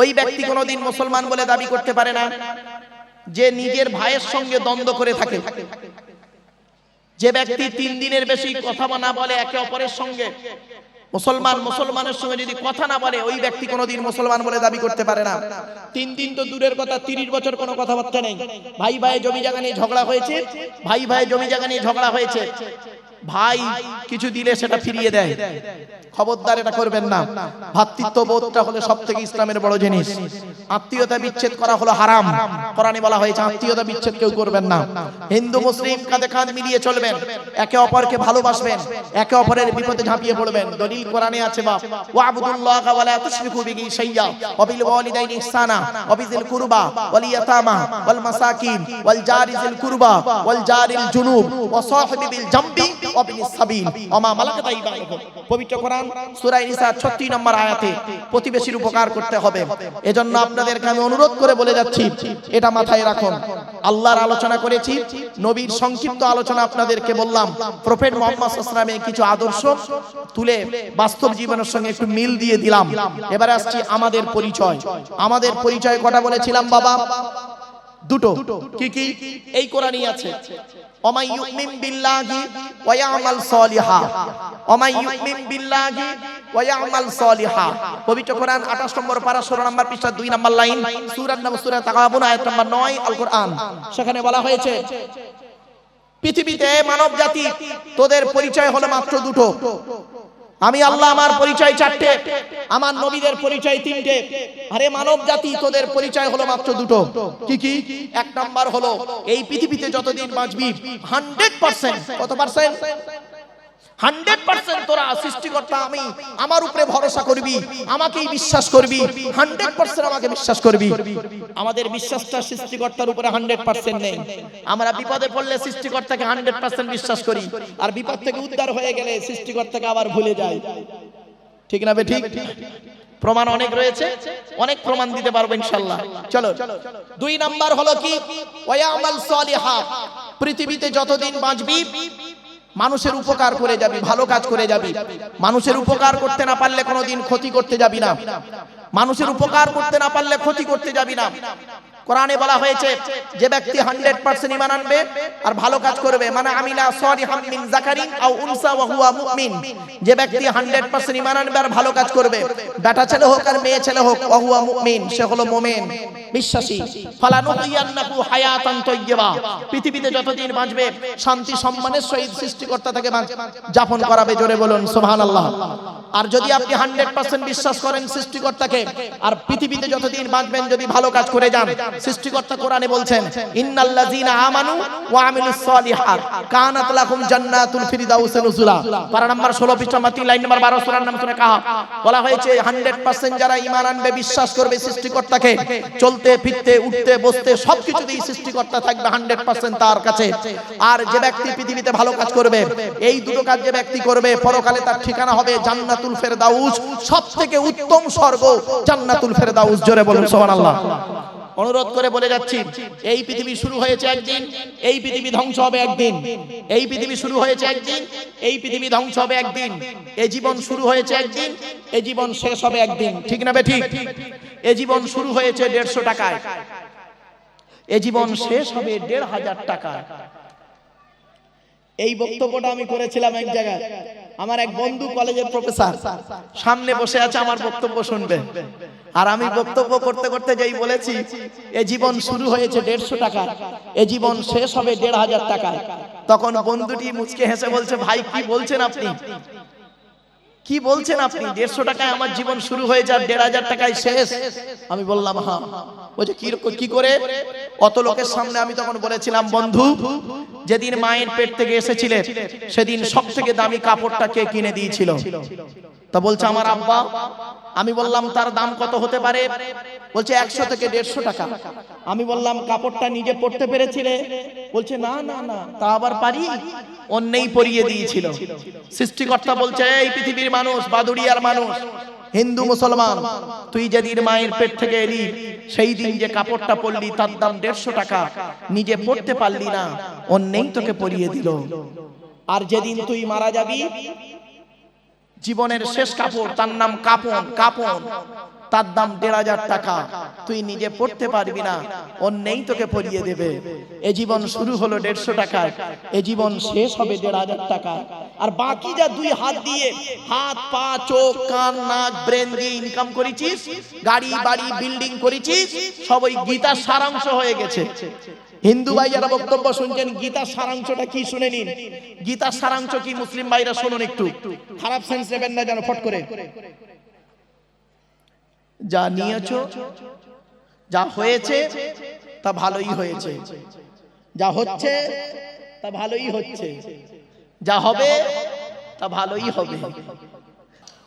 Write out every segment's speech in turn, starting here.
ওই ব্যক্তি কোনোদিন মুসলমান বলে দাবি করতে পারে না যে নিজের ভাইয়ের সঙ্গে দ্বন্দ্ব করে থাকে। যে ব্যক্তি তিন দিনের বেশি কথা না বলে একে অপরের সঙ্গে, মুসলমান মুসলমানের সঙ্গে যদি কথা না বলে, ওই ব্যক্তি কোনোদিন মুসলমান বলে দাবি করতে পারে না। তিন দিন তো দূরের কথা, তিরিশ বছর কোনো কথাবার্তা নেই। ভাই ভাই জমি জায়গা নিয়ে ঝগড়া হয়েছে, ভাই ভাই জমি জায়গা নিয়ে ঝগড়া হয়েছে। ভাই, কিছু দিলে সেটা ফিরিয়ে দেয়। খবরদার এটা করবেন না। ভাতৃত্ব বোধটা হলো সব থেকে ইসলামের বড় জিনিস। আত্মীয়তা বিচ্ছেদ করা হলো হারাম। কোরআনে বলা হয়েছে, আত্মীয়তা বিচ্ছেদ কেউ করবেন না। হিন্দু, মুসলিম, কাঁধে কাঁধ মিলিয়ে চলবেন। একে অপরকে ভালোবাসবেন। একে অপরের বিপদে ঝাঁপিয়ে পড়বেন। দলিল কোরআনে আছে, বাপ, ওয়াবুদুল্লাহ ওয়া লা তুশরিকু বিহি শাইয়্যা ওয়া বিল ওয়ালিদাইনি ইহসানা, ওয়া বিযিল কুরবা, ওয়াল ইয়াতামা, ওয়াল মাসাকিন, ওয়াল জারি যিল কুরবা, ওয়াল জারিল জুনুব, ওয়া সাহিবি বিল জামবি ওয়া সাবিল ওয়া মা মালাকাত পবিত্র কোরআন, সূরা নিসা 36 নম্বর আয়াতে প্রতিবেশীর উপকার করতে হবে। এজন্য আপনাদেরকে আমি অনুরোধ করে বলে যাচ্ছি, এটা মাথায় রাখুন। আল্লাহর আলোচনা করেছি, নবীর সংক্ষিপ্ত আলোচনা আপনাদেরকে বললাম। প্রফেট মোহাম্মদ সাল্লামের কিছু আদর্শ তুলে বাস্তব জীবনের সঙ্গে একটু মিল দিয়ে দিলাম। এবারে আসছি আমাদের পরিচয়। আমাদের পরিচয় কটা বলেছিলাম বাবা? দুটো। কি কি? এই কোরআনই আছে। অমাই يؤمن بالله ويعمل صالحا ومن يؤمن بالله ويعمل صالحا পবিত্র কোরআন 28 নম্বর পারা 16 নম্বর পৃষ্ঠা 2 নম্বর লাইন সূরা নাম সূরা তাকাবুন আয়াত নম্বর 9 আল কোরআন। সেখানে বলা হয়েছে, পৃথিবীতে মানব জাতি তোদের পরিচয় হলো মাত্র দুটো। আমি আল্লাহ আমার পরিচয় চারটে। আমার নবীদের পরিচয় তিনটে। আরে মানব জাতি তোদের পরিচয় হলো মাত্র দুটো। কি কি? এক নাম্বার হলো এই পৃথিবীতে যতদিন বাঁচবি হান্ড্রেড পার্সেন্ট কত পার্সেন্ট হান্ড্রেড পার্সেন্ট তোরা সৃষ্টিকর্তা আমি। আমার উপরে ভরসা করবি। আমাকেই বিশ্বাস করবি। হান্ড্রেড পার্সেন্ট আমাকে বিশ্বাস করবি। আমাদের বিশ্বাসটা সৃষ্টিকর্তার উপরে হান্ড্রেড পার্সেন্ট নেই। আমরা বিপদে পড়লে সৃষ্টিকর্তাকে হান্ড্রেড পার্সেন্ট বিশ্বাস করি। আর বিপদ থেকে উদ্ধার হয়ে গেলে সৃষ্টিকর্তাকে আবার ভুলে যাই। ঠিক না বে ঠিক? প্রমাণ অনেক রয়েছে। অনেক প্রমাণ দিতে পারব ইনশাল্লাহ চলো। দুই নাম্বার হলো কি? ওয়ামাল সলিহা। পৃথিবীতে যতদিন বাঁচবি মানুষের উপকার করে যাবি, ভালো কাজ করে যাবি। মানুষের উপকার করতে না পারলে কোনোদিন ক্ষতি করতে যাবি না। মানুষের উপকার করতে না পারলে ক্ষতি করতে যাবি না। কোরআনে বলা হয়েছে, যে ব্যক্তি হান্ড্রেড পার্সেন্ট ইমান আনবে আর ভালো কাজ করবে মানে আমিলা সলিহাম মিন জাকারিন আও উনসা ওয়া হুয়া মুমিন। যে ব্যক্তি হান্ড্রেড পার্সেন্ট ইমান আনবে আর ভালো কাজ করবে, বেটা ছেলে হোক আর মেয়ে ছেলে হোক, ওয়া হুয়া মুমিন, সে হলো মুমিন। বিশ্বাসী। ফালানুহিয়ান্নাহু হায়াতান তাইয়্যিবা। পৃথিবীতে যতদিন বাঁচবে, শান্তি সম্মানের সহিত সৃষ্টিকর্তা বাঁচ- যাপন করাবে, জোরে বলুন, সুবহানাল্লাহ। আর যদি আপনি হান্ড্রেড পার্সেন্ট বিশ্বাস করেন সৃষ্টিকর্তাকে, আর পৃথিবীতে যতদিন বাঁচবেন, যদি ভালো কাজ করে যান, সৃষ্টিকর্তা কোরআনে বলছেন, ইন্নাল্লাযীনা আমানু ওয়া আমিলুস সলিহাত কানাত লাহুম জান্নাতুল ফিরদাউস নুজুলা। পারা নাম্বার 16 পৃষ্ঠা মাতি, লাইন নাম্বার 12 সূরার নাম শুনে কাহা বলা হয়েছে 100% যারা ঈমান আনবে, বিশ্বাস করবে সৃষ্টিকর্তাকে চলতে ফিরতে, উঠতে, বসতে সবকিছুতেই সৃষ্টিকর্তা থাকবে 100% তার কাছে। আর যে ব্যক্তি পৃথিবীতে ভালো কাজ করবে, এই দুটো কাজ যে ব্যক্তি করবে, পরকালে তার ঠিকানা হবে জান্নাতুল ফেরদাউস। সবথেকে উত্তম স্বর্গ জান্নাতুল ফেরদাউস। জোরে বলুন, সুবহানাল্লাহ। অনুরোধ করে বলে যাচ্ছি, এই পৃথিবী শুরু হয়েছে একদিন, এই পৃথিবী ধ্বংস হবে একদিন। এই পৃথিবী শুরু হয়েছে একদিন, এই পৃথিবী ধ্বংস হবে একদিন। এই জীবন শুরু হয়েছে একদিন এই জীবন শেষ হবে একদিন। ঠিক না বে ঠিক? এ জীবন শুরু হয়েছে দেড়শো টাকায়। এ জীবন শেষ হবে দেড় হাজার টাকায়। এই বক্তব্যটা আমি করেছিলাম এক জায়গায়। আমার এক বন্ধু কলেজের প্রফেসর, সামনে বসে আছে, আমার বক্তব্য শুনবে। আর আমি বক্তব্য করতে করতে যেই বলেছি, এ জীবন শুরু হয়েছে দেড়শো টাকা এ জীবন শেষ হবে দেড় হাজার টাকায়। তখন বন্ধুটি মুচকে হেসে বলছে, ভাই, কি বলছেন আপনি? কি বলছেন আপনি? দেড়শো টাকায় আমার জীবন শুরু হয়ে যায় দেড় হাজার টাকায় শেষ। আমি বললাম হ্যাঁ বলছে, কি কি করে? অত লোকের সামনে আমি তখন বলেছিলাম, বন্ধু, যেদিন মায়ের পেট থেকে এসেছিলেন সেদিন সব থেকে দামি কাপড়টা কে কিনে দিয়েছিল? তা বলছে, আমার আব্বা। আমি বললাম, তার দাম কত হতে পারে? বলছে, একশো থেকে দেড়শো টাকা। আমি বললাম, কাপড়টা নিজে পড়তে পেরেছিলে? বলছে, না না না, তা আবার পারি? অন্যেই পরিয়ে দিয়েছিল। সৃষ্টিকর্তা বলছে এই পৃথিবীর মানুষ বাদুড়িয়ার মানুষ হিন্দু মুসলমান তুই যেদিন মায়ের পেট থেকে এলি সেই দিন যে কাপড়টা পরলি তার দাম দেড়শো টাকা নিজে পড়তে পারলি না অন্যেই তোকে পরিয়ে দিল। আর যেদিন তুই মারা যাবি জীবনের শেষ কাপড় তার নাম কাপন কাপন তার দাম দেড় হাজার টাকা। তুই নিজে পড়তে পারবি না। অন্যেই তোকে পড়িয়ে দেবে। এ জীবন শুরু হলো দেড়শো টাকায়। এ জীবন শেষ হবে দেড় হাজার টাকায়। আর বাকি যা দুই হাত দিয়ে হাত, পা, চোখ, কান, নাক ব্রেন দিয়ে ইনকাম করেছিস, গাড়ি, বাড়ি বিল্ডিং করেছিস, সব ওই গীতার সারাংশ হয়ে গেছে। হিন্দু ভাই যারা বক্তব্য শুনছেন, গীতার সারাংশটা কি শুনে নিন। গীতার সারাংশ কি মুসলিম ভাইরা শুনুন একটু। খারাপ সেন্স নেবেন না যেন, ফট করে। যা নিয়েছ যা হয়েছে, তা ভালোই হয়েছে। যা হচ্ছে, তা ভালোই হচ্ছে। যা হবে, তা ভালোই হবে।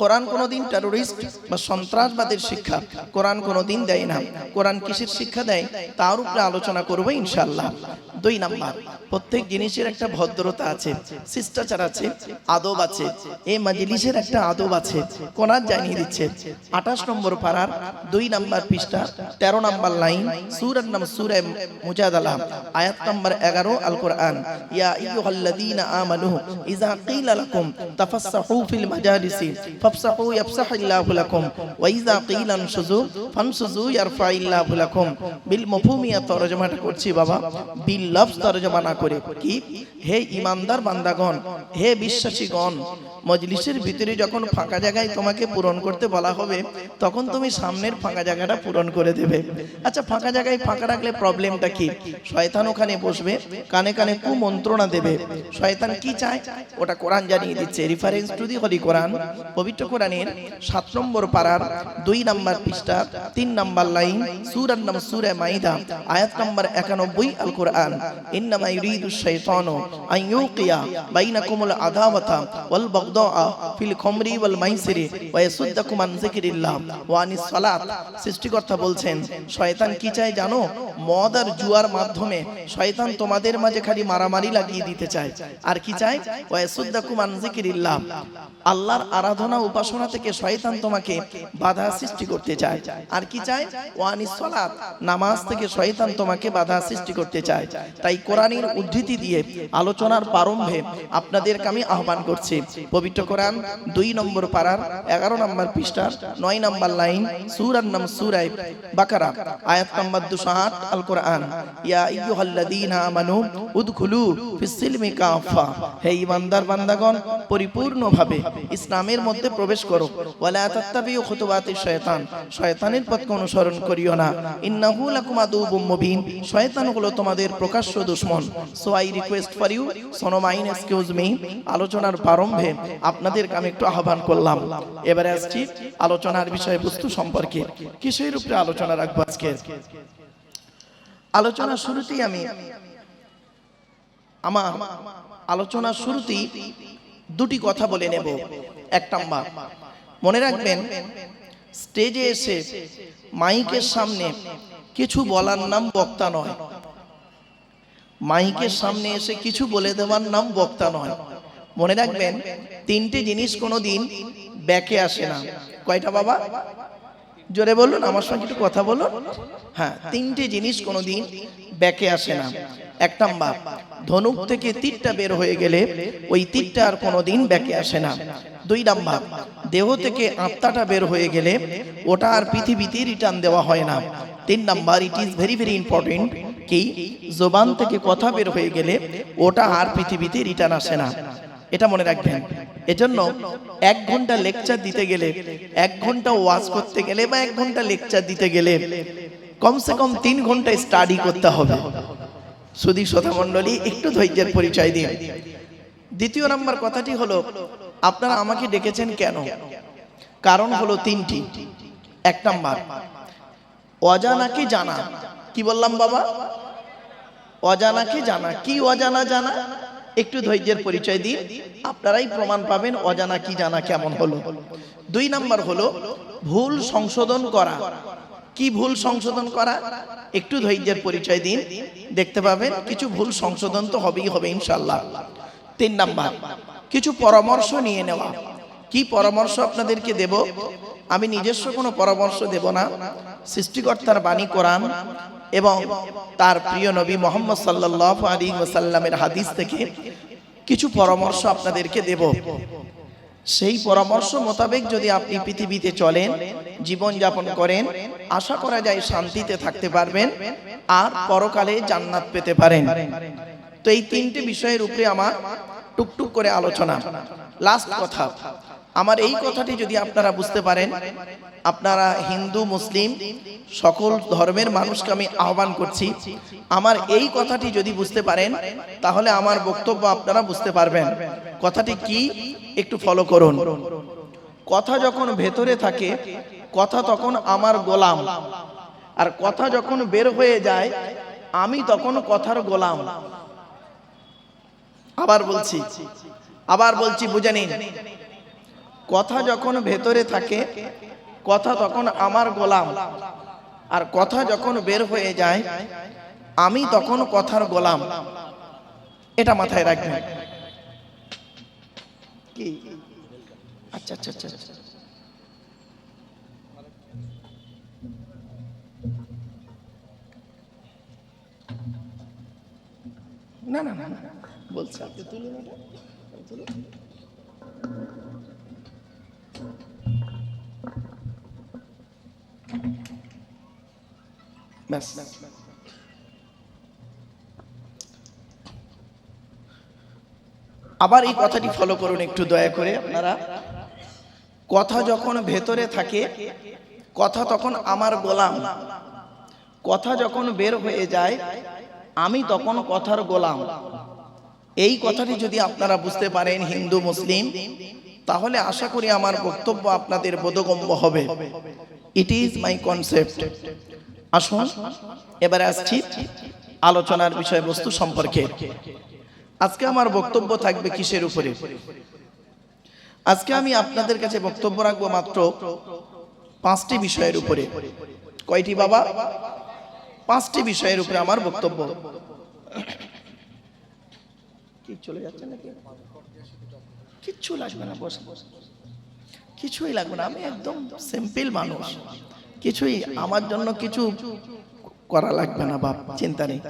কোরআন কোনোদিন টেরোরিস্ট বা সন্ত্রাসবাদের শিক্ষা। কোরআন কোনোদিন দেয় না। কোরআন কিসের শিক্ষা দেয়? তার উপরে আলোচনা করব ইনশাল্লাহ দুই নাম্বার, প্রত্যেক জিনিসের একটা ভদ্রতা আছে, শিষ্টাচার আছে, আদব আছে। এই মাজলিসের একটা আদব আছে কোরআন জানিয়ে দিচ্ছে। আঠাশ নম্বর পাড়ার দুই নাম্বার পৃষ্ঠা, তেরো নাম্বার লাইন, সুরের নাম সুরে মুজাদালা, আয়াত নাম্বার এগারো আল কোরআন ইয়া আইয়ুহাল্লাযীনা আমানু ইযা কিলা লাকুম তাফাসসাহু ফিল মাজালিসি ফাফসাহু ইয়াফসাহিল্লাহু লাকুম ওয়া ইযা কিলা আনশুযু ফানশুযু ইয়ারফাইল্লাহু লাকুম বিল মফহুমিয়া তরজমাটা করছি বাবা। বিল লফজ তরজমা না করে। কি? হে ইমানদার বান্দাগণ, হে বিশ্বাসীগণ, মজলিসের ভিতরে যখন ফাঁকা জায়গায় তোমাকে পূরণ করতে বলা হবে, তখন তুমি সামনের ফাঁকা জায়গাটা পূরণ করে দেবে। আচ্ছা ফাঁকা জায়গায় ফাঁকা রাখলে প্রবলেমটা কি? শয়তান ওখানে বসবে, কানে কানে কুমন্ত্রণা দেবে। শয়তান কি চায়? ওটা কোরআন জানিয়ে দিচ্ছে। রেফারেন্স টু দি হলি কোরআন কোরআনের সাত নম্বর পাড়ার দুই নাম্বার পৃষ্ঠা, তিন নাম্বার লাইন, সুরার নাম সুরে মাইদা, আয়াত নাম্বার একানব্বই আল কোরআন ইন্নামা ওয়াল ফিল ওয়াল মাইসিরি ওয়া আন যিকরিল্লাহ ওয়া আনিস সালাত। সৃষ্টিকর্তা বলছেন, শয়তান কি চায় জানো? মদ আর জুয়ার মাধ্যমে শয়তান তোমাদের মাঝে খালি মারামারি লাগিয়ে দিতে চায়। আর কি চায়? ওয়া ইয়াসুদ্দাকুম আন যিকরিল্লাহ। আল্লাহর আরাধনা উপাসনা থেকে শয়তান তোমাকে বাধা সৃষ্টি করতে চায়। আর কি চায়? ওয়ানি সলাত। নামাজ থেকে শয়তান তোমাকে বাধা সৃষ্টি করতে চায়। তাই কোরআনের উদ্ধৃতি দিয়ে আলোচনার প্রারম্ভে আপনাদেরকে আমি আহ্বান করছি, পবিত্র কোরআন দুই নম্বর পাড়ার এগারো নম্বর পৃষ্ঠা নয় নম্বর লাইন, সুরার নাম সুরাই বাকারা, আয়াত নম্বর দুশো আট আল কোরআন ইয়া আইয়ুহাল্লাযীনা আমানু উদখুলু ফিস সিলমি কাফা হে ইমানদার বান্দাগণ, পরিপূর্ণভাবে ইসলামের মধ্যে প্রবেশ করো। ওয়ালা তাত্তাবিউ খুতুওয়াতিশ শয়তান। শয়তানের পথকে অনুসরণ করিও না। ইন্নাহু লাকুম শয়তান হলো তোমাদের প্রকাশ্য দুশমন। So I request for you সোনো মাইন এক্সকিউজ মি আলোচনার প্রারম্ভে আপনাদেরকে আমি একটু আহ্বান করলাম। এবারে আসছি আলোচনার বিষয়বস্তু সম্পর্কে। কিসের উপরে আলোচনা রাখব আজকে? আলোচনা শুরুতেই আমি আমার আলোচনার শুরুতেই দুটি কথা বলে নেব। এক নাম্বার, মনে রাখবেন, স্টেজে এসে মাইকের সামনে কিছু বলার নাম বক্তা নয়। মাইকের সামনে এসে কিছু বলে দেওয়ার নাম বক্তা নয়। মনে রাখবেন, তিনটে জিনিস কোনো দিন ব্যাকে আসে না। কয়টা বাবা? জোরে বলুন, আমার সঙ্গে একটু কথা বলুন। হ্যাঁ তিনটে জিনিস কোনো দিন ব্যাকে আসে না। এক নাম্বার, ধনুক থেকে তীরটা বের হয়ে গেলে ওই তীরটা আর কোনোদিন ব্যাকে আসে না। দুই নাম্বার, দেহ থেকে আত্মাটা বের হয়ে গেলে ওটা আর পৃথিবীতে রিটার্ন দেওয়া হয় না। তিন number it is very very important কি, জোবান থেকে কথা বের হয়ে গেলে ওটা আর পৃথিবীতে রিটার্ন আসে না। এটা মনে রাখবেন। এজন্য এক ঘণ্টা লেকচার দিতে গেলে, এক ঘণ্টা ওয়াজ করতে গেলে বা এক ঘণ্টা লেকচার দিতে গেলে কমসে কম তিন ঘণ্টা স্টাডি করতে হবে। সুদী শ্রোতা মণ্ডলী একটু ধৈর্যের পরিচয় দিন। দ্বিতীয় নাম্বার কথাটি হলো, আপনারা আমাকে ডেকেছেন কেন? কারণ হলো তিনটি। এক নাম্বার অজানাকে জানা? কি বললাম বাবা? অজানাকে জানা? কি অজানা জানা? একটু ধৈর্যের পরিচয় দিন আপনারাই প্রমাণ পাবেন অজানা কি জানা কেমন হলো। দুই নাম্বার হলো, ভুল সংশোধন করা। কি ভুল সংশোধন করা? একটু ধৈর্যের পরিচয় দিন। দেখতে পাবেন, কিছু ভুল সংশোধন তো হবেই হবে ইনশাল্লাহ তিন নাম্বার, কিছু পরামর্শ নিয়ে নেওয়া। কি পরামর্শ আপনাদেরকে দেব? আমি নিজস্ব কোনো পরামর্শ দেব না। সৃষ্টিকর্তার বাণী কোরআন এবং তার প্রিয় নবী মোহাম্মদ সাল্লাহ আলী ওসাল্লামের হাদিস থেকে কিছু পরামর্শ আপনাদেরকে দেব। সেই পরামর্শ মোতাবেক যদি আপনি পৃথিবীতে চলেন জীবন যাপন করেন, আশা করা যায় শান্তিতে থাকতে পারবেন আর পরকালে জান্নাত পেতে পারেন। তো এই তিনটি বিষয়ের উপরে আমার টুকটুক করে আলোচনা। লাস্ট কথা আমার এই কথাটি যদি আপনারা বুঝতে পারেন, আপনারা হিন্দু, মুসলিম, সকল ধর্মের মানুষকে আমি আহ্বান করছি, আমার এই কথাটি যদি বুঝতে পারেন, তাহলে আমার বক্তব্য আপনারা বুঝতে পারবেন। কথাটি কি? একটু ফলো করুন। কথা যখন ভেতরে থাকে, কথা তখন আমার গোলাম। আর কথা যখন বের হয়ে যায়, আমি তখন কথার গোলাম। আবার বলছি আবার বলছি, বুঝে নিন। কথা যখন ভেতরে থাকে, কথা তখন আমার গোলাম। আর কথা যখন বের হয়ে যায়, আমি তখন কথার গোলাম। এটা মাথায় রাখবেন। আচ্ছা আচ্ছা আচ্ছা আচ্ছা। না না না। বলছি। আবার এই কথাটি ফলো করুন, একটু দয়া করে আপনারা। কথা যখন ভেতরে থাকে, কথা তখন আমার গোলাম। কথা যখন বের হয়ে যায়, আমি তখন কথার গোলাম। এই কথাটি যদি আপনারা বুঝতে পারেন, হিন্দু, মুসলিম তাহলে আশা করি আমার বক্তব্য আপনাদের বোধগম্য হবে। ইট ইজ মাই কনসেপ্ট আসুন, এবারে আসছি আলোচনার বিষয়বস্তু সম্পর্কে। আজকে আমার বক্তব্য থাকবে কিসের উপরে? আজকে আমি আপনাদের কাছে বক্তব্য রাখব মাত্র পাঁচটি বিষয়ের উপরে। কয়টি বাবা? পাঁচটি বিষয়ের উপরে আমার বক্তব্য। কি, চলে যাচ্ছে নাকি? কিচ্ছু লাগবে না, বসে। বসে কিছুই লাগবে না। আমি একদম সিম্পল মানুষ। কিছুই আমার জন্য কিছু করা লাগবে না, বাপ। চিন্তা নেই।